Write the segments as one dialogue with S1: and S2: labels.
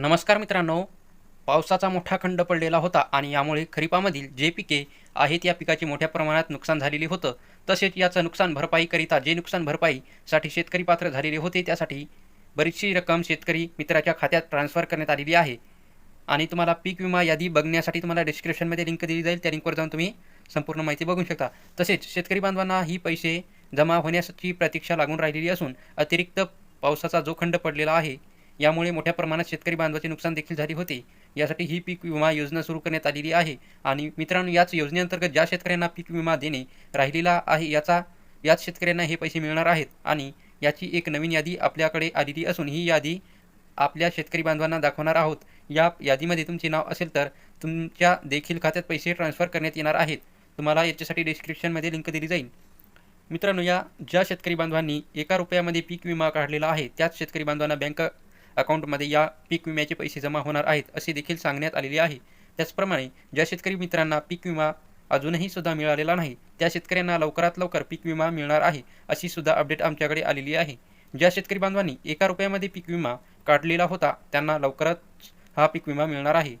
S1: नमस्कार मित्रांनो. पावसाचा मोठा खंड पडलेला होता आणि यामुळे खरीपामधील जे पिके आहेत या पिकाचे मोठ्या प्रमाणात नुकसान झालेले होतं. तसेच याचं नुकसान भरपाईकरिता जे नुकसान भरपाईसाठी शेतकरी पात्र झालेले होते त्यासाठी बरीचशी रक्कम शेतकरी मित्राच्या खात्यात ट्रान्स्फर करण्यात आलेली आहे. आणि तुम्हाला पीक विमा यादी बघण्यासाठी तुम्हाला डिस्क्रिप्शनमध्ये लिंक दिली जाईल. त्या लिंकवर जाऊन तुम्ही संपूर्ण माहिती बघू शकता. तसेच शेतकरी बांधवांना ही पैसे जमा होण्याची प्रतीक्षा लागून राहिलेली असून अतिरिक्त पावसाचा जो खंड पडलेला आहे यामुळे मोठ्या प्रमाणात शेतकरी बांधवाचे नुकसान देखील झाले होते. यासाठी ही पीक विमा योजना सुरू करण्यात आलेली आहे. आणि मित्रांनो याच योजनेअंतर्गत ज्या शेतकऱ्यांना पीक विमा देणे राहिलेला आहे याचा याच शेतकऱ्यांना हे पैसे मिळणार आहेत. आणि याची एक नवीन यादी आपल्याकडे आलेली असून ही यादी आपल्या शेतकरी बांधवांना दाखवणार आहोत. या यादीमध्ये तुमचे नाव असेल तर तुमच्या देखील खात्यात पैसे ट्रान्स्फर करण्यात येणार आहेत. तुम्हाला याच्यासाठी डिस्क्रिप्शनमध्ये लिंक दिली जाईल. मित्रांनो या ज्या शेतकरी बांधवांनी एका रुपयामध्ये पीक विमा काढलेला आहे त्याच शेतकरी बांधवांना बँक अकाउंटमध्ये या पीक विम्याचे पैसे जमा होणार आहेत असे देखील सांगण्यात आलेले आहे. त्याचप्रमाणे ज्या शेतकरी मित्रांना पीक विमा अजूनही सुद्धा मिळालेला नाही त्या शेतकऱ्यांना लवकरात लवकर पीक विमा मिळणार आहे अशी सुद्धा अपडेट आमच्याकडे आलेली आहे. ज्या शेतकरी बांधवांनी एका रुपयामध्ये पीक विमा काढलेला होता त्यांना लवकरच हा पीक विमा मिळणार आहे.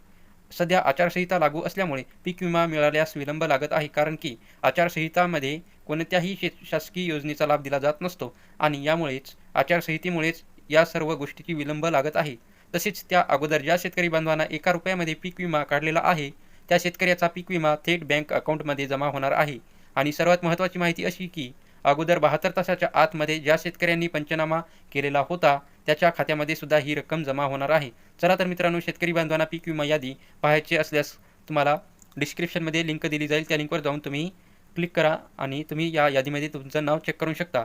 S1: सध्या आचारसंहिता लागू असल्यामुळे पीक विमा मिळाल्यास विलंब लागत आहे कारण की आचारसंहितामध्ये कोणत्याही शे शासकीय योजनेचा लाभ दिला जात नसतो आणि यामुळेच आचारसंहितेमुळेच या सर्व गोष्टीची विलंब लागत आहे. तसेच त्या अगोदर ज्या शेतकरी बांधवांना एका रुपयामध्ये पीक विमा काढलेला आहे त्या शेतकऱ्याचा पीक विमा थेट बँक अकाउंटमध्ये जमा होणार आहे. आणि सर्वात महत्त्वाची माहिती अशी की अगोदर बहात्तर तासाच्या आतमध्ये ज्या शेतकऱ्यांनी पंचनामा केलेला होता त्याच्या खात्यामध्ये सुद्धा ही रक्कम जमा होणार आहे. चला तर मित्रांनो शेतकरी बांधवांना पीक विमा यादी पाहायची असल्यास तुम्हाला डिस्क्रिप्शनमध्ये लिंक दिली जाईल. त्या लिंकवर जाऊन तुम्ही क्लिक करा आणि तुम्ही या यादीमध्ये तुमचं नाव चेक करू शकता.